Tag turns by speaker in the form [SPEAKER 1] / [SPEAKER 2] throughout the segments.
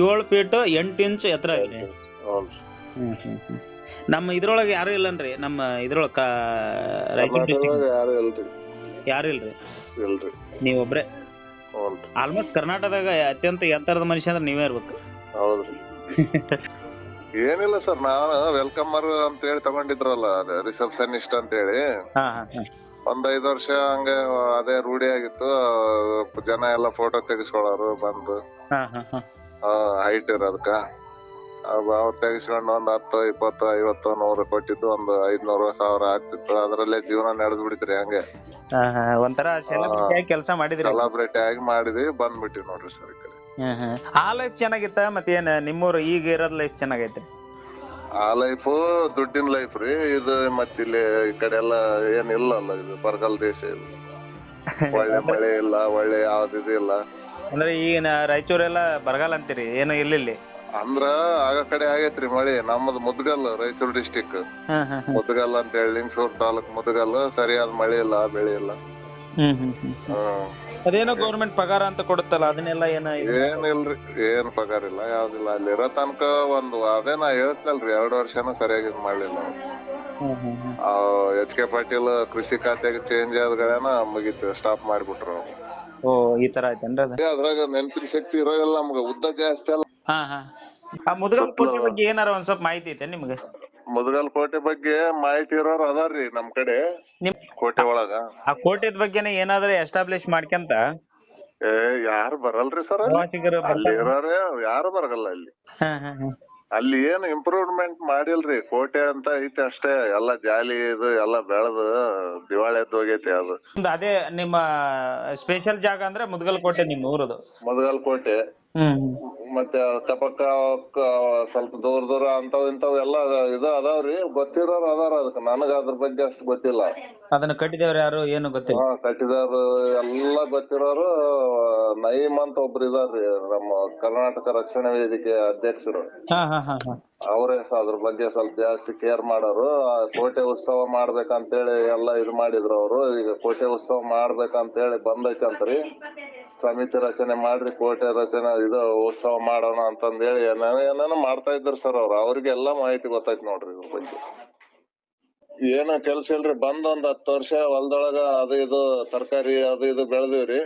[SPEAKER 1] ಏಳು ಫೀಟ್ ಎಂಟು ಇಂಚ್ ಎತ್ತರ ಐತ್ರಿ
[SPEAKER 2] ಹ್ಞೂ
[SPEAKER 1] ನಮ್ಮ ಇದ್ರೊಳಗೆ ಯಾರು ಇಲ್ಲನ್ರಿ ನಮ್ಮ ಇದ್ರೊಳಗ ರಾಯಚೂರು
[SPEAKER 2] ಕರ್ನಾಟಕದಾಗ ಯಾರು ಇಲ್ರಿ
[SPEAKER 1] ಯಾರು ಇಲ್ರಿ
[SPEAKER 2] ಇಲ್ರಿ
[SPEAKER 1] ನೀವೊಬ್ರೆ?
[SPEAKER 2] ಹ್ಞೂ
[SPEAKER 1] ಆಲ್ಮೋಸ್ಟ್ ಕರ್ನಾಟಕದಾಗ ಅತ್ಯಂತ ಎತ್ತರದ ಮನುಷ್ಯ ಅಂದ್ರೆ ನೀವೇ ಇರ್ಬೇಕು.
[SPEAKER 2] ಹೌದ್ರಿ ಏನಿಲ್ಲ ಸರ್ ನಾನು ವೆಲ್ಕಮರ್ ಅಂತ ಹೇಳಿ ತಗೊಂಡಿದ್ರಲ್ಲ ರಿಸೆಪ್ಷನಿಸ್ಟ್ ಅಂತ ಹೇಳಿ
[SPEAKER 1] ಹಾ ಹಾ ಹಾ.
[SPEAKER 2] ಒಂದ್ ಐದ್ ವರ್ಷ ಹಂಗೆ ಅದೇ ರೂಢಿ ಆಗಿತ್ತು. ಜನ ಎಲ್ಲ ಫೋಟೋ ತೆಗಿಸ್ಕೊಳ್ಳೋರು ಬಂದು ಹೈಟ್ ಇರೋದಕ್ಕ ಅವ್ರು ತೆಗಿಸ್ಕೊಂಡು ಒಂದ್ ಹತ್ತು ಇಪ್ಪತ್ತು ಐವತ್ತು ನೂರು ಕೊಟ್ಟಿದ್ದು ಒಂದು ಐದ್ನೂರು ಸಾವಿರ ಆಗ್ತಿತ್ತು. ಅದ್ರಲ್ಲೇ ಜೀವನ ನಡೆದ್ ಬಿಡಿದ್ರಿ ಹಂಗೆ.
[SPEAKER 1] ಒಂಥರ ಸೆಲೆಬ್ರಿಟಿ ಕೆಲಸ ಮಾಡಿದ್ರಿ.
[SPEAKER 2] ಸೆಲೆಬ್ರಿಟಿ ಆಗಿ ಮಾಡಿದ್ವಿ ಬಂದ್ಬಿಟ್ಟಿವಿ ನೋಡ್ರಿ ಸರ್ ಈ ಕಡೆ.
[SPEAKER 1] ಆ ಲೈಫ್ ಚೆನ್ನಾಗಿತ್ತ ಮತ್ತೇನ್? ನಿಮ್ಮೂರು ಈಗ ಇರೋದ್ ಲೈಫ್ ಚೆನ್ನಾಗೈತ್ರಿ?
[SPEAKER 2] ಆ ಲೈಫ್ ದುಡ್ಡಿನ ಲೈಫ್ ರೀ. ಇದು ಮತ್ತಿಲ್ಲಿ ಈ ಕಡೆ ಎಲ್ಲ ಏನ್ ಇಲ್ಲಲ್ಲ ಇದು ಬರಗಾಲ ದೇಶ ಇದು. ಒಳ್ಳೆ ಮಳೆ ಇಲ್ಲ ಒಳ್ಳೆ ಯಾವ್ದು ಇದು ಇಲ್ಲ.
[SPEAKER 1] ಅಂದ್ರೆ ಈಗ ರಾಯಚೂರೆಲ್ಲ ಬರಗಾಲ ಅಂತೀರಿ ಏನು ಇಲ್ಲ ಇಲ್ಲಿ?
[SPEAKER 2] ಅಂದ್ರ ಆಗ ಕಡೆ ಆಗೈತ್ರಿ ಮಳಿ. ನಮ್ಮದು ಮುದ್ಗಲ್ ರಾಯಚೂರ್ ಡಿಸ್ಟಿಕ್. ಮುದ್ಗಲ್ ಅಂತ ಹೇಳಿ ಲಿಂಗಸೂರ್ ತಾಲೂಕ್ ಮುದ್ಗಲ್ ಸರಿಯಾದ ಮಳೆ ಇಲ್ಲ ಬೆಳೆ ಇಲ್ಲ.
[SPEAKER 1] ಹ್ಮ್, ಹ್ಮ್, ಹ್ಮ್.
[SPEAKER 2] ಹ್ಮ್.
[SPEAKER 1] ಅದೇನೋ ಗೌರ್ಮೆಂಟ್ ಪಗಾರ ಅಂತ ಕೊಡುತ್ತಲ್ಲ ಅದನ್ನೆಲ್ಲ ಏನ
[SPEAKER 2] ಏನಿಲ್ರಿ ಏನ್ ಪಗಾರ ಇಲ್ಲ ಯಾವ್ದಿಲ್ಲ. ಅಲ್ಲಿ ಇರೋ ತನಕ ಒಂದು ಅದೇ ನಾ ಹೇಳ್ತಲ್ರಿ ಎರಡು ವರ್ಷನ ಸರಿಯಾಗಿ ಇದ್ ಮಾಡ್ಲಿಲ್ಲ. ಎಚ್ ಕೆ ಪಾಟೀಲ್ ಕೃಷಿ ಖಾತೆಗೆ ಚೇಂಜ್ ಆದ್ಗಳೇನ ಮುಗೀತು ಸ್ಟಾಪ್ ಮಾಡ್ಬಿಟ್ರು
[SPEAKER 1] ಓ ಈ ತರ ಆಯ್ತೇನ್ರಿ ಅದು?
[SPEAKER 2] ಅದ್ರಾಗ ನೆನಪಿನ ಶಕ್ತಿ ಇರೋಲ್ಲ ನಮ್ಗ ಉದ್ದ ಜಾಸ್ತಿ ಅಲ್ಲ.
[SPEAKER 1] ಹಾ ಹಾ. ಆ ಮುದ್ಗಲ್ ಬಗ್ಗೆ ಏನಾರ ಒಂದ್ ಸ್ವಲ್ಪ ಮಾಹಿತಿ ಐತೆ ನಿಮ್ಗೆ?
[SPEAKER 2] ಮುದಗಲ್ ಕೋಟೆ ಬಗ್ಗೆ ಮಾಹಿತಿ ಇರೋರು ಅದಾರ್ರಿ ನಮ್ ಕಡೆ.
[SPEAKER 1] ನಿಮ್
[SPEAKER 2] ಕೋಟೆ ಒಳಗ.
[SPEAKER 1] ಆ ಕೋಟೆದ ಬಗ್ಗೆನೇ ಏನಾದ್ರೂ ಎಸ್ಟಾಬ್ಲಿಷ್ ಮಾಡ್ಕೊಂತ
[SPEAKER 2] ಏ ಯಾರು ಬರಲ್ರಿ ಸರ್?
[SPEAKER 1] ಪ್ರವಾಸಿಗರು
[SPEAKER 2] ಅಲ್ಲಿ ಇರೋರೇ ಯಾರು ಬರಗಲ್ಲ ಅಲ್ಲಿ.
[SPEAKER 1] ಹಾ ಹಾ ಹಾ.
[SPEAKER 2] ಅಲ್ಲಿ ಏನು ಇಂಪ್ರೂವ್ಮೆಂಟ್ ಮಾಡಿಲ್ರಿ? ಕೋಟೆ ಅಂತ ಐತೆ ಅಷ್ಟೇ. ಎಲ್ಲ ಜಾಲಿ ಇದು ಎಲ್ಲ ಬೆಳೆದು ದಿವಾಳಿ ಎದ್ದು ಹೋಗೈತಿ ಅದು.
[SPEAKER 1] ಅದೇ ನಿಮ್ಮ ಸ್ಪೆಷಲ್ ಜಾಗ ಅಂದ್ರೆ ಮುದಗಲ್ ಕೋಟೆ ನಿಮ್ಮ ಊರದು
[SPEAKER 2] ಮುದಗಲ್ ಕೋಟೆ. ಮತ್ತೆ ಕಪಕ್ಕ ಕ- ಸ್ವಲ್ಪ ದೂರ ದೂರ ಅಂತವ್ ಇಂತವ್ ಎಲ್ಲ ಇದು ಅದಾವ್ರಿ ಗೊತ್ತಿರೋರ್ ಅದಾರ ಅದಕ್ಕ ನನಗ ಅದ್ರ ಬಗ್ಗೆ ಅಷ್ಟು ಗೊತ್ತಿಲ್ಲ.
[SPEAKER 1] ಅದನ್ನ ಕಟ್ಟಿದವ್ರು ಯಾರು ಏನು ಗೊತ್ತಿಲ್ಲ.
[SPEAKER 2] ಹಾ ಕಟ್ಟಿದಾರು ಎಲ್ಲ ಗೊತ್ತಿರೋರು ನಯೀಮ್ ಅಂತ ಒಬ್ರು ಇದಾರ್ರಿ ನಮ್ಮ ಕರ್ನಾಟಕ ರಕ್ಷಣಾ ವೇದಿಕೆ ಅಧ್ಯಕ್ಷರು.
[SPEAKER 1] ಹಾ ಹಾ ಹಾ ಹಾ.
[SPEAKER 2] ಅವರೇ ಅದ್ರ ಬಗ್ಗೆ ಸ್ವಲ್ಪ ಜಾಸ್ತಿ ಕೇರ್ ಮಾಡೋರು. ಆ ಕೋಟೆ ಉತ್ಸವ ಮಾಡ್ಬೇಕಂತೇಳಿ ಎಲ್ಲ ಇದು ಮಾಡಿದ್ರು ಅವ್ರು. ಈಗ ಕೋಟೆ ಉತ್ಸವ ಮಾಡ್ಬೇಕಂತೇಳಿ ಬಂದೈತೆ ಅಂತ್ರಿ ಸಮಿತಿ ರಚನೆ ಮಾಡ್ರಿ ಕೋಟೆ ರಚನೆ ಇದು ಉತ್ಸವ ಮಾಡೋಣ ಅಂತಂದೇಳಿ ಏನೇನೋ ಏನೇನೋ ಮಾಡ್ತಾ ಇದ್ರು ಸರ್ ಅವ್ರು. ಅವ್ರಿಗೆಲ್ಲ ಮಾಹಿತಿ ಗೊತ್ತಾಯ್ತು ನೋಡ್ರಿ ಇವ್ರ ಬಗ್ಗೆ. ಏನು ಕೆಲ್ಸ ಇಲ್ರಿ ಬಂದ್ ಒಂದ್ ಹತ್ತು ವರ್ಷ ಹೊಲ್ದೊಳಗ ಅದು ಇದು ತರಕಾರಿ ಅದು ಇದು ಬೆಳೆದಿವ್ರಿ.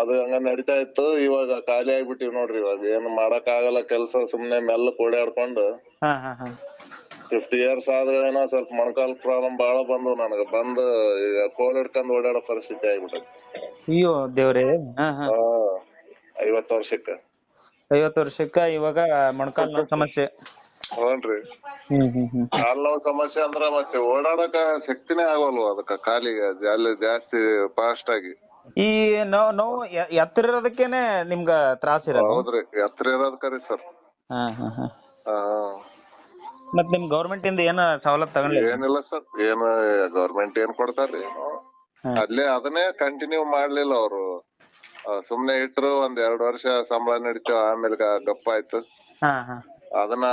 [SPEAKER 2] ಅದು ಹಂಗ ನಡೀತಾ ಇತ್ತು ಇವಾಗ ಖಾಲಿ ಆಗ್ಬಿಟ್ಟಿವ್ ನೋಡ್ರಿ ಇವಾಗ. ಏನು ಮಾಡಕ್ ಆಗಲ್ಲ ಕೆಲ್ಸ ಸುಮ್ನೆ ಮೆಲ್ಲ
[SPEAKER 1] ಹಾ.
[SPEAKER 2] ಫಿಫ್ಟಿ ಇಯರ್ಸ್ ಆದ್ರೆ ಏನೋ ಸ್ವಲ್ಪ ಮೊಣಕಾಲ್ ಪ್ರಾಬ್ಲಮ್ ಬಾಳ ಬಂದು ನನಗ. ಬಂದು ಈಗ ಕೋಲ್ ಹಿಡ್ಕೊಂಡ್ ಓಡಾಡೋ ಪರಿಸ್ಥಿತಿ ಆಗ್ಬಿಟ್ಟೈತಿ.
[SPEAKER 1] ಅಯ್ಯೋ ದೇವ್ರೇ. ಹಾ ಹಾ.
[SPEAKER 2] ಹಾ ಐವತ್ ವರ್ಷಕ್ಕ.
[SPEAKER 1] ಐವತ್ತು ವರ್ಷಕ್ಕ ಇವಾಗ ಮೊಣಕಾಲ್ ನೋವ್ ಸಮಸ್ಯೆ.
[SPEAKER 2] ಹ್ಞೂನ್ರಿ
[SPEAKER 1] ಹ್ಮ್ ಹ್ಮ್ ಹ್ಮ್.
[SPEAKER 2] ಕಾಲ್ ನೋವು ಸಮಸ್ಯೆ ಅಂದ್ರ ಮತ್ತೆ ಓಡಾಡಕ ಶಕ್ತಿನೇ ಆಗೋಲ್ವ ಅದಕ್ಕ ಕಾಲಿಗೆ ಅಲ್ಲಿ ಜಾಸ್ತಿ ಫಾಸ್ಟ್ ಆಗಿ.
[SPEAKER 1] ಈ ನೋವ್ ನೋವು ಎ- ಎತ್ತರ ಇರೋದಕ್ಕೇನೆ ನಿಮ್ಗ ತ್ರಾಸ ಇರೋದು?
[SPEAKER 2] ಹೌದ್ರಿ ಎತ್ತರ ಇರೋದ್ ಕರಿ ಸರ್.
[SPEAKER 1] ಹಾ ಹಾ. ಹಾ
[SPEAKER 2] ಹಾ.
[SPEAKER 1] ಮತ್ ನಿಮ್ ಗೌರ್ಮೆಂಟ್ ಇಂದ ಏನ ಸವಲತ್ತು ತಗೊಂಡ್ಲಿ
[SPEAKER 2] ಏನಿಲ್ಲ ಸರ್ ಏನ್ ಗೌರ್ಮೆಂಟ್ ಏನ್ ಕೊಡ್ತಾರ್ರಿ ಅಲ್ಲೇ ಅದನ್ನೇ ಕಂಟಿನ್ಯೂ ಮಾಡ್ಲಿಲ್ಲ ಅವರು. ಸುಮ್ನೆ ಇಟ್ರು ಒಂದ್ ಎರಡ್ ವರ್ಷ ಸಂಬಳ ನಡೀತು ಆಮೇಲೆ ಗ- ಗಪ್ಪ ಆಯ್ತು.
[SPEAKER 1] ಹಾ ಹಾ.
[SPEAKER 2] ಅದನ್ನ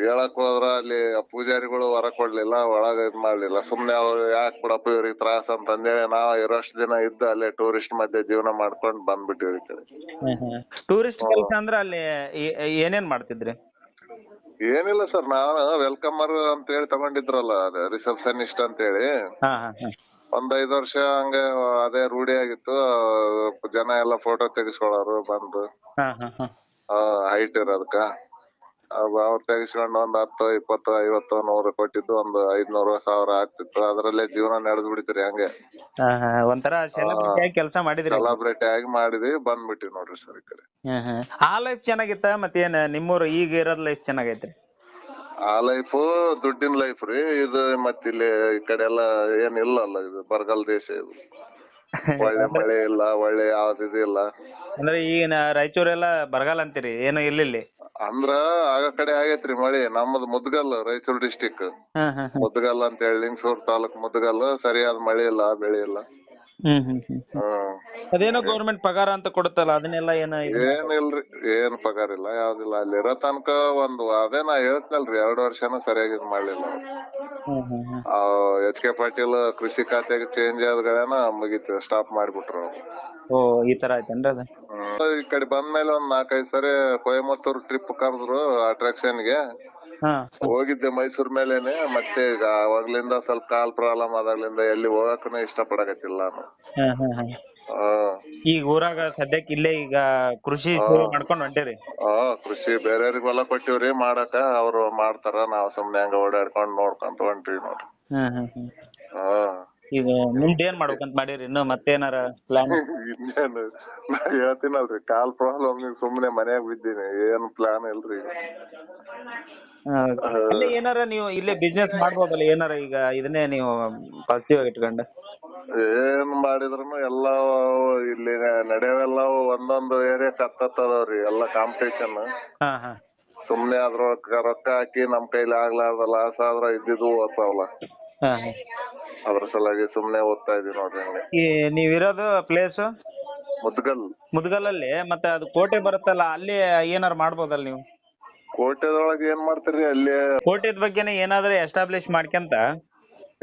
[SPEAKER 2] ಹೇಳಕ್ ಹೋದ್ರ ಅಲ್ಲಿ ಪೂಜಾರಿಗಳು ಹೊರ ಕೊಡ್ಲಿಲ್ಲ ಒಳಗ ಇದ್ ಮಾಡ್ಲಿಲ್ಲ. ಸುಮ್ನೆ ಅವ್ರು ಯಾಕ್ ಕೊಡಪ್ಪ ಇವ್ರಿಗೆ ತ್ರಾಸ ಅಂತಂದೇಳಿ ನಾವ್ ಇರೋಷ್ಟ್ ದಿನ ಇದ್ದು ಅಲ್ಲೇ ಟೂರಿಸ್ಟ್ ಮಧ್ಯೆ ಜೀವನ ಮಾಡ್ಕೊಂಡ್ ಬಂದ್ಬಿಟ್ಟಿವ್ರಿ ಈ ಕಡೆ.
[SPEAKER 1] ಟೂರಿಸ್ಟ್ ಕೆಲಸ ಅಂದ್ರ ಅಲ್ಲಿ ಏ- ಏನೇನ್ ಮಾಡ್ತಿದ್ರಿ?
[SPEAKER 2] ಏನಿಲ್ಲ ಸರ್ ನಾನು ವೆಲ್ಕಮರ್ ಅಂತ ಹೇಳಿ ತಗೊಂಡಿದ್ರಲ್ಲ ರಿಸೆಪ್ಷನಿಸ್ಟ್ ಅಂತ ಹೇಳಿ
[SPEAKER 1] ಹಾ ಹಾ ಹಾ.
[SPEAKER 2] ಒಂದ್ ಐದ್ ವರ್ಷ ಹಂಗೆ ಅದೇ ರೂಢಿ ಆಗಿತ್ತು ಜನ ಎಲ್ಲ ಫೋಟೋ ತೆಗಿಸ್ಕೊಳ್ಳೋರು ಬಂದು.
[SPEAKER 1] ಹಾ ಹಾ ಹಾ.
[SPEAKER 2] ಹೈಟ್ ಇರೋದಕ್ಕ ಅವ್ರು ತೆಗಿಸ್ಕೊಂಡು ಒಂದ್ ಹತ್ತು ಇಪ್ಪತ್ತು ಐವತ್ತು ನೂರು ಕೊಟ್ಟಿದ್ದು ಒಂದು ಐದ್ನೂರು ಸಾವಿರ ಆಗ್ತಿತ್ತು. ಅದ್ರಲ್ಲೇ ಜೀವನ ನಡೆದ್ ಬಿಡ್ತೀರಿ ಹಂಗೆ.
[SPEAKER 1] ಹಾ, ಹಾ. ಒಂಥರ ಕೆಲಸ ಮಾಡಿದ್ರಿ.
[SPEAKER 2] ಸೆಲೆಬ್ರಿಟಿ ಆಗಿ ಮಾಡಿದ್ವಿ ಬಂದ್ಬಿಟ್ಟಿವಿ ನೋಡ್ರಿ ಸರ್ ಈ ಕಡೆ.
[SPEAKER 1] ಹಾ, ಹಾ. ಆ ಲೈಫ್ ಚೆನ್ನಾಗಿತ್ತ ಮತ್ತೇನ್ ನಿಮ್ಮೂರು ಈಗ ಇರೋದ್ ಲೈಫ್ ಚೆನ್ನಾಗೈತ್ರಿ?
[SPEAKER 2] ಆ ಲೈಫ್ ದುಡ್ಡಿನ ಲೈಫ್ ರೀ. ಇದು ಮತ್ತಿಲ್ಲಿ ಈ ಕಡೆ ಎಲ್ಲ ಏನ್ ಇಲ್ಲಲ್ಲ ಇದು ಬರಗಾಲ ದೇಶ ಇದು. ಒಳ್ಳೆ ಮಳೆ ಇಲ್ಲ ಒಳ್ಳೆ ಯಾವ್ದು ಇದು ಇಲ್ಲ.
[SPEAKER 1] ಅಂದ್ರೆ ಈಗ ರಾಯಚೂರೆಲ್ಲ ಬರಗಾಲ ಅಂತೀರಿ? ಏನು ಇಲ್ಲ ಇಲ್ಲಿ?
[SPEAKER 2] ಅಂದ್ರ ಆಗ ಕಡೆ ಆಗೇತ್ರಿ ಮಳಿ. ನಮ್ಮದು ಮುದ್ಗಲ್ ರಾಯಚೂರು ಡಿಸ್ಟಿಕ್
[SPEAKER 1] ಹಾ ಹಾ ಹಾ.
[SPEAKER 2] ಮುದ್ಗಲ್ ಅಂತ ಹೇಳಿ ಲಿಂಗಸೂರ್ ತಾಲೂಕ್ ಮುದ್ಗಲ್. ಸರಿಯಾದ ಮಳೆ ಇಲ್ಲ ಬೆಳೆ ಇಲ್ಲ.
[SPEAKER 1] ಹ್ಮ್ ಹ್ಮ್ ಹ್ಮ್
[SPEAKER 2] ಹ್ಮ್.
[SPEAKER 1] ಅದೇನೋ ಗೌರ್ಮೆಂಟ್ ಪಗಾರ ಅಂತ ಕೊಡುತ್ತಲ್ಲ ಅದನ್ನೆಲ್ಲ ಏನ ಇದು-
[SPEAKER 2] ಏನ್ ಪಗಾರ ಇಲ್ಲ ಯಾವ್ದಿಲ್ಲ. ಅಲ್ಲಿ ಇರೋ ತನಕ ಒಂದು ಅದೇ ನಾ ಹೇಳ್ತನಲ್ರಿ ಎರಡ್ ವರ್ಷನ ಸರಿಯಾಗಿ ಇದ್ ಮಾಡ್ಲಿಲ್ಲ.
[SPEAKER 1] ಹ್ಮ್ ಹ್ಮ್ ಹ್ಮ್.
[SPEAKER 2] ಎಚ್ ಕೆ ಪಾಟೀಲ್ ಕೃಷಿ ಖಾತೆಗೆ ಚೇಂಜ್ ಆದ್ಗಳೇನ ಮುಗೀತು ಸ್ಟಾಪ್ ಮಾಡ್ಬಿಟ್ರು ಅವ್ರು.
[SPEAKER 1] ಓ ಈ ತರ ಆಯ್ತೇನ್ರಿ ಅದ.
[SPEAKER 2] ಈ ಕಡೆ ಬಂದ್ಮೇಲೆ ಒಂದ್ ನಾಲ್ಕೈದು ಸರಿ ಕೊಯಮತ್ತೂರ್ ಟ್ರಿಪ್ ಕರೆದ್ರು ಅಟ್ರಾಕ್ಷನ್ಗೆ.
[SPEAKER 1] ಹಾ.
[SPEAKER 2] ಹೋಗಿದ್ದೆ ಮೈಸೂರ್ ಮೇಲೇನೆ ಮತ್ತೆ ಈಗ ಅವಾಗ್ಲಿಂದ ಸ್ವಲ್ಪ ಕಾಲ್ ಪ್ರಾಬ್ಲಮ್ ಆದಾಗ್ಲಿಂದ ಎಲ್ಲಿ ಹೋಗಕ್ಕೂ ಇಷ್ಟ ಪಡಕತ್ತಿಲ್ಲ ನಾನು.
[SPEAKER 1] ಹಾ ಹಾ ಹಾ.
[SPEAKER 2] ಆ,
[SPEAKER 1] ಈಗ ಊರಾಗ ಸದ್ಯಕ್ಕೆ ಇಲ್ಲೇ ಈಗ ಕೃಷಿ ಶುರು ಮಾಡ್ಕೊಂಡ್ ಹೊಂಟೇರಿ?
[SPEAKER 2] ಹಾ ಕೃಷಿ ಬೇರೆಯವ್ರಿಗೆ ಹೊಲ ಕೊಟ್ಟಿವ್ರಿ ಮಾಡಕ ಅವ್ರು ಮಾಡ್ತಾರ ನಾವ್ ಸುಮ್ನೆ ಹಂಗ ಓಡಾಡ್ಕೊಂಡ್ ನೋಡ್ಕೊಂತ ಹೊಂಟ್ರಿ ನೋಡ್ರಿ. ಹಾ.
[SPEAKER 1] ಈಗ ಮುಂದ್ ಏನ್ ಮಾಡ್ಬೇಕಂತ ಮಾಡಿರಿ ಇನ್ನು ಮತ್ತೇನಾರ ಪ್ಲಾನ್
[SPEAKER 2] ಇನ್ನೇನು ನಾ ಹೇಳ್ತೀನಲ್ರಿ ಕಾಲ್ ಪ್ರಾಬ್ಲಮ್ ಸುಮ್ನೆ ಮನ್ಯಾಗ ಬಿದ್ದೀನಿ ಏನು ಪ್ಲಾನ್ ಇಲ್ರಿ.
[SPEAKER 1] ಅಲ್ಲೇ ಏನಾರ ನೀವು ಇಲ್ಲೇ ಬಿಸ್ನೆಸ್ ಮಾಡ್ಬೋದಲ್ಲ ಏನಾರ ಈಗ ಇದನ್ನೇ ನೀವು ಪಾಸಿಟಿವ್ ಆಗಿ ಇಟ್ಕೊಂಡು?
[SPEAKER 2] ಏನ್ ಮಾಡಿದ್ರು ಎಲ್ಲ ಇಲ್ಲಿ ನಡೆಯವೆಲ್ಲ ಒಂದೊಂದು ಏರಿಯಾ ಕತ್ತತ್ತದವ್ರಿ ಎಲ್ಲ ಕಾಂಪಿಟೇಷನ್
[SPEAKER 1] ಹಾ ಹಾ.
[SPEAKER 2] ಸುಮ್ನೆ ಅದ್ರೊಳಗ ರೊಕ್ಕ ಹಾಕಿ ನಮ್ ಕೈಲಿ ಆಗ್ಲಾರ್ದ ಲಾಸ್ ಆದ್ರ ಇದ್ದಿದ್ದು ಓದ್ತಾವಲ್ಲ
[SPEAKER 1] ಹಾ ಹಾ.
[SPEAKER 2] ಅದ್ರ ಸಲುವಾಗಿ ಸುಮ್ನೆ ಓದ್ತಾ ಇದೀವಿ ನೋಡ್ರಿ ಹಂಗೆ
[SPEAKER 1] ಈ ನೀವಿರೋದು ಪ್ಲೇಸ್
[SPEAKER 2] ಮುದ್ಗಲ್.
[SPEAKER 1] ಮುದ್ಗಲಲ್ಲಿ? ಮತ್ತೆ ಅದು ಕೋಟೆ ಬರುತ್ತಲ್ಲ ಅಲ್ಲಿ ಏನಾರು ಮಾಡ್ಬೋದಲ್ಲ ನೀವು?
[SPEAKER 2] ಕೋಟೆದೊಳಗ ಏನ್ ಮಾಡ್ತೀರಿ? ಅಲ್ಲಿ
[SPEAKER 1] ಕೋಟೆದ ಬಗ್ಗೆನೇ ಏನಾದ್ರೂ ಎಸ್ಟಾಬ್ಲಿಷ್ ಮಾಡ್ಕೊಂತ?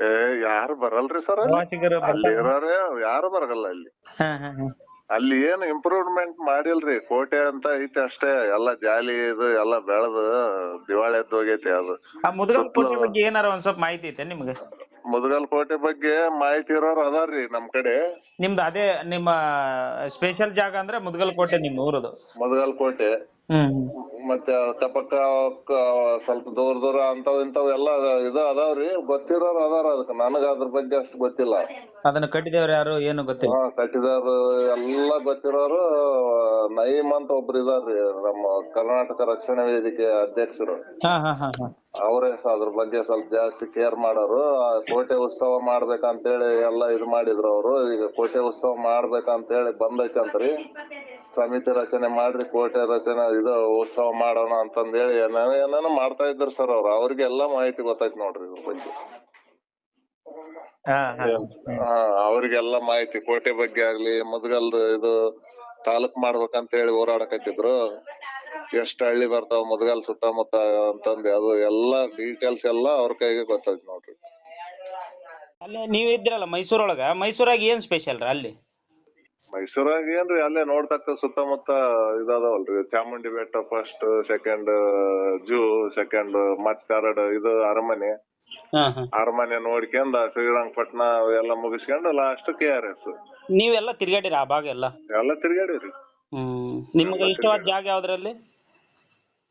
[SPEAKER 2] ಏ ಯಾರು ಬರಲ್ರಿ ಸರ್
[SPEAKER 1] ಪ್ರವಾಸಿಗರು
[SPEAKER 2] ಅಲ್ಲಿ ಇರೋರೇ ಯಾರು ಬರಗಲ್ಲ ಅಲ್ಲಿ.
[SPEAKER 1] ಹಾ ಹಾ ಹಾ.
[SPEAKER 2] ಅಲ್ಲಿ ಏನು ಇಂಪ್ರೂವ್ಮೆಂಟ್ ಮಾಡಿಲ್ರಿ. ಕೋಟೆ ಅಂತ ಐತೆ ಅಷ್ಟೇ. ಎಲ್ಲ ಜಾಲಿ ಇದು ಎಲ್ಲ ಬೆಳೆದು ದಿವಾಳಿ ಎದ್ದು ಹೋಗೈತಿ ಅದು.
[SPEAKER 1] ಆ ಮುದ್ಗಲ್ ಕೋಟೆ ಬಗ್ಗೆ ಏನಾರ ಒಂದ್ ಸ್ವಲ್ಪ ಮಾಹಿತಿ ಐತೆ ನಿಮ್ಗೆ?
[SPEAKER 2] ಮುದಗಲ್ ಕೋಟೆ ಬಗ್ಗೆ ಮಾಹಿತಿ ಇರೋರು ಅದಾರ್ರಿ ನಮ್ ಕಡೆ.
[SPEAKER 1] ನಿಮ್ದು ಅದೇ ನಿಮ್ಮ ಸ್ಪೆಷಲ್ ಜಾಗ ಅಂದ್ರೆ ಮುದ್ಗಲ್ ಕೋಟೆ ನಿಮ್ ಊರದು.
[SPEAKER 2] ಮುದಗಲ್ ಕೋಟೆ. ಮತ್ತೆ ಅಕ್ಕಪಕ್ಕ ಸ್ವಲ್ಪ ದೂರ ದೂರ ಅಂತವ್ ಇಂತವ್ ಎಲ್ಲ ಇದು ಅದಾವ್ರಿ. ಗೊತ್ತಿರೋರ್ ಅದಾರ ಅದಕ್ಕ ನನಗ ಅದ್ರ ಬಗ್ಗೆ ಅಷ್ಟು ಗೊತ್ತಿಲ್ಲ.
[SPEAKER 1] ಅದನ್ನ ಕಟ್ಟಿದವ್ರು ಯಾರು ಏನು ಗೊತ್ತಿಲ್ಲ.
[SPEAKER 2] ಹಾ ಕಟ್ಟಿದಾರು ಎಲ್ಲ ಗೊತ್ತಿರೋರು ನಯೀಮ್ ಅಂತ ಒಬ್ರು ಇದಾರ್ರಿ ನಮ್ಮ ಕರ್ನಾಟಕ ರಕ್ಷಣಾ ವೇದಿಕೆ ಅಧ್ಯಕ್ಷರು.
[SPEAKER 1] ಹಾ ಹಾ ಹಾ ಹಾ.
[SPEAKER 2] ಅವರೇ ಅದ್ರ ಬಗ್ಗೆ ಸ್ವಲ್ಪ ಜಾಸ್ತಿ ಕೇರ್ ಮಾಡೋರು. ಆ ಕೋಟೆ ಉತ್ಸವ ಮಾಡ್ಬೇಕಂತೇಳಿ ಎಲ್ಲ ಇದು ಮಾಡಿದ್ರು ಅವ್ರು. ಈಗ ಕೋಟೆ ಉತ್ಸವ ಮಾಡ್ಬೇಕಂತೇಳಿ ಬಂದೈತಂತ್ರಿ. ಸಮಿತಿ ರಚನೆ ಮಾಡ್ರಿ ಕೋಟೆ ರಚನೆ ಇದು ಉತ್ಸವ ಮಾಡೋಣ ಅಂತಂದೇಳಿ ಏನೇನೋ ಏನೇನೋ ಮಾಡ್ತಾ ಇದ್ರು ಸರ್ ಅವ್ರು. ಅವ್ರಿಗೆಲ್ಲ ಮಾಹಿತಿ ಗೊತ್ತಾಯ್ತು ನೋಡ್ರಿ ಇದ್ರ ಬಗ್ಗೆ.
[SPEAKER 1] ಹಾ
[SPEAKER 2] ಅವ್ರಿಗೆಲ್ಲ ಮಾಹಿತಿ ಕೋಟೆ ಬಗ್ಗೆ ಆಗ್ಲಿ ಮುದ್ಗಲ್ದು ಇದು ತಾಲೂಕ್ ಮಾಡ್ಬೇಕಂತ ಹೇಳಿ ಹೋರಾಡಕತ್ತಿದ್ರು. ಎಷ್ಟ್ ಹಳ್ಳಿ ಬರ್ತಾವ ಮುದ್ಗಲ್ ಸುತ್ತಮುತ್ತ ಅಂತಂದ್ ಅದು ಎಲ್ಲಾ ಡೀಟೇಲ್ಸ್ ಎಲ್ಲಾ ಅವ್ರ ಕೈಗೆ ಗೊತ್ತಾಯ್ತು ನೋಡ್ರಿ.
[SPEAKER 1] ಅಲ್ಲೇ ನೀವ್ ಇದ್ರಲ್ಲ ಮೈಸೂರೊಳಗ? ಮೈಸೂರಾಗ ಏನ್ ಸ್ಪೆಷಲ್ ರೀ ಅಲ್ಲಿ?
[SPEAKER 2] ಮೈಸೂರಾಗ ಏನ್ರಿ ಅಲ್ಲೇ ನೋಡ್ತಕ್ಕ ಸುತ್ತಮುತ್ತ ಇದಾದವಲ್ರಿ. ಚಾಮುಂಡಿ ಬೆಟ್ಟ ಫಸ್ಟ್ ಸೆಕೆಂಡ್ ಜೂ ಸೆಕೆಂಡ್ ಮತ್ತೆರಡು ಇದು ಅರಮನೆ. ಅರಮನೆ ನೋಡ್ಕೊಂಡ್ ಶ್ರೀರಂಗಪಟ್ಟಣ ಎಲ್ಲ ಮುಗಿಸ್ಕೊಂಡ್ ಲಾಸ್ಟ್ ಕೆ ಆರ್ ಎಸ್.
[SPEAKER 1] ನೀವೆಲ್ಲ ತಿರ್ಗಾಡಿರ ಆ ಭಾಗ ಎಲ್ಲ?
[SPEAKER 2] ಎಲ್ಲ ತಿರ್ಗಾಡಿರಿ
[SPEAKER 1] ನಿಮ್ಗೆ ಇಷ್ಟವಾದ ಜಾಗ ಯಾವ್ದ್ರಲ್ಲಿ?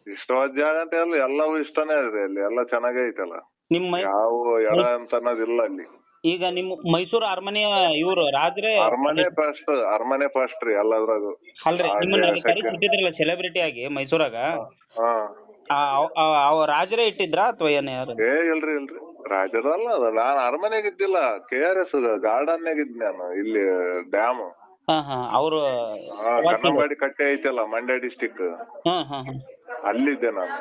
[SPEAKER 2] ಇಷ್ಟವಾದ ಜಾಗ ಅಂತ ಎಲ್ಲ ಎಲ್ಲವೂ ಇಷ್ಟನೇ ಇದೆ ಅಲ್ಲಿ ಎಲ್ಲ ಚೆನ್ನಾಗೇ ಐತಲ್ಲ.
[SPEAKER 1] ಅಲ್ಲ ಮೈ
[SPEAKER 2] ಯಾವ ಎಡ ಅಂತ ಅನ್ನೋದಿಲ್ಲ ಅಲ್ಲಿ.
[SPEAKER 1] ಈಗ ನಿಮ್ ಮೈಸೂರು ಅರಮನೆ ಇವ್ರು ರಾಜ್ರೆ
[SPEAKER 2] ಅರಮನೆ ಫಸ್ಟ್ ಅರಮನೆ ಫಸ್ಟ್ ರೀ ಎಲ್ಲದ್ರಾಗು.
[SPEAKER 1] ಅಲ್ರಿ ನಿಮ್ಮನ್ನ
[SPEAKER 2] second.
[SPEAKER 1] ಕರಿತಿದ್ರಲ್ಲ ಸೆಲೆಬ್ರಿಟಿ ಆಗಿ ಮೈಸೂರಾಗ? ರಾಜರೇ ಇಟ್ಟಿದ್ರ ಅಥವಾ ಏನ್ ಯಾರು?
[SPEAKER 2] ಏ ಇಲ್ರಿ ಇಲ್ರಿ. ರಾಜರಲ್ಲ ಅದ. ನಾನ್ ಅರಮನೆಗ್ ಇದ್ದಿಲ್ಲ. ಕೆ ಆರ್ ಎಸ್ ಗಾರ್ಡನ್ ನಾಗ ಇದ್ ನಾನು ಇಲ್ಲಿ ಡ್ಯಾಮ್
[SPEAKER 1] ಅವ್ರು
[SPEAKER 2] ಕಟ್ಟೆ ಐತಲ್ಲ ಮಂಡ್ಯ ಡಿಸ್ಟಿಕ್ ಅಲ್ಲಿದ್ದೆ ನಾನು.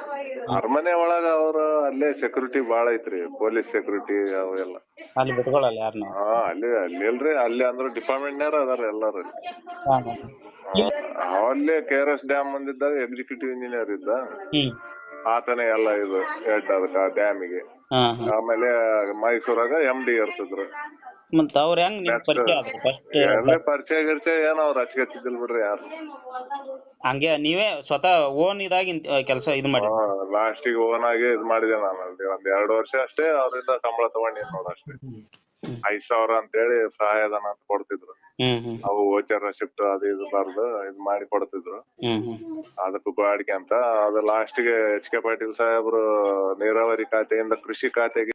[SPEAKER 2] ಅರಮನೆ ಒಳಗ ಅವ್ರ ಅಲ್ಲೇ ಸೆಕ್ಯೂರಿಟಿ ಬಾಳ ಐತ್ರಿ ಪೊಲೀಸ್ ಸೆಕ್ಯೂರಿಟಿ ಅವೆಲ್ಲ
[SPEAKER 1] ಅಲ್ಲಿ ಬಿಟ್ಕೊಳಲ್ಲ ಯಾರನ್ನ
[SPEAKER 2] ಹಾ ಅಲ್ಲಿ ಅಲ್ಲಿ ಇಲ್ರಿ ಅಲ್ಲಿ ಅಂದ್ರ ಡಿಪಾರ್ಟ್ಮೆಂಟ್ ನೇರ ಅದಾರ ಎಲ್ಲಾರು. ಅವಲ್ಲೇ ಕೆ ಆರ್ ಎಸ್ ಡ್ಯಾಮ್ ಬಂದಿದ್ದಾಗ ಎಕ್ಸಿಕ್ಯೂಟಿವ್ ಇಂಜಿನಿಯರ್ ಇದ್ದ. ಆತನೇ ಎಲ್ಲ ಇದು ಹೆಡ್ ಅದಕ್ಕ ಡ್ಯಾಮಿಗೆ ಆಮೇಲೆ ಮೈಸೂರಾಗ ಎಂ ಡಿ ಇರ್ತಿದ್ರು.
[SPEAKER 1] ಮತ್ತ ಅವ್ರ ಹೆಂಗ್ ನಿಮ್ ಪರಿಚಯ ಆದ್ರು ಫಸ್ಟ್
[SPEAKER 2] ಎಲ್ಲ ಪರಿಚಯ ಗಿರ್ಚಯ ಏನೋ ಅವ್ರ ಹಚ್ಕೊತಿದ್ದಿಲ್ ಬಿಡ್ರಿ ಯಾರು?
[SPEAKER 1] ಹಂಗೆ ನೀವೇ ಸ್ವತಃ ಓನ್ ಇದಾಗಿ ಕೆಲಸ ಇದು ಮಾಡಿ.
[SPEAKER 2] ಲಾಸ್ಟಿಗೆ ಓನ್ ಆಗಿ ಇದ್ ಮಾಡಿದೆ ನಾನು ಅಲ್ಲಿ. ಒಂದ್ ಎರಡು ವರ್ಷ ಅಷ್ಟೇ ಅವರಿಂದ ಸಂಬಳ ತಗೊಂಡಿನಿ ನೋಡ ಅಷ್ಟೇ. ಐದ್ ಸಾವಿರ ಅಂತೇಳಿ ಸಹಾಯಧನ ಅಂತ ಕೊಡ್ತಿದ್ರು. ಅವು ಓಚರ ರೆಸಿಪ್ಟ್ ಅದು ಇದು ಬರ್ದು ಇದ್ ಮಾಡಿ ಕೊಡ್ತಿದ್ರು. ಅದಕ್ಕೂ ಬಾಡಿಗೆ ಅಂತ. ಅದು ಲಾಸ್ಟಿಗೆ ಎಚ್ ಕೆ ಪಾಟೀಲ್ ಸಾಹೇಬ್ರು ನೀರಾವರಿ ಖಾತೆಯಿಂದ ಕೃಷಿ ಖಾತೆಗೆ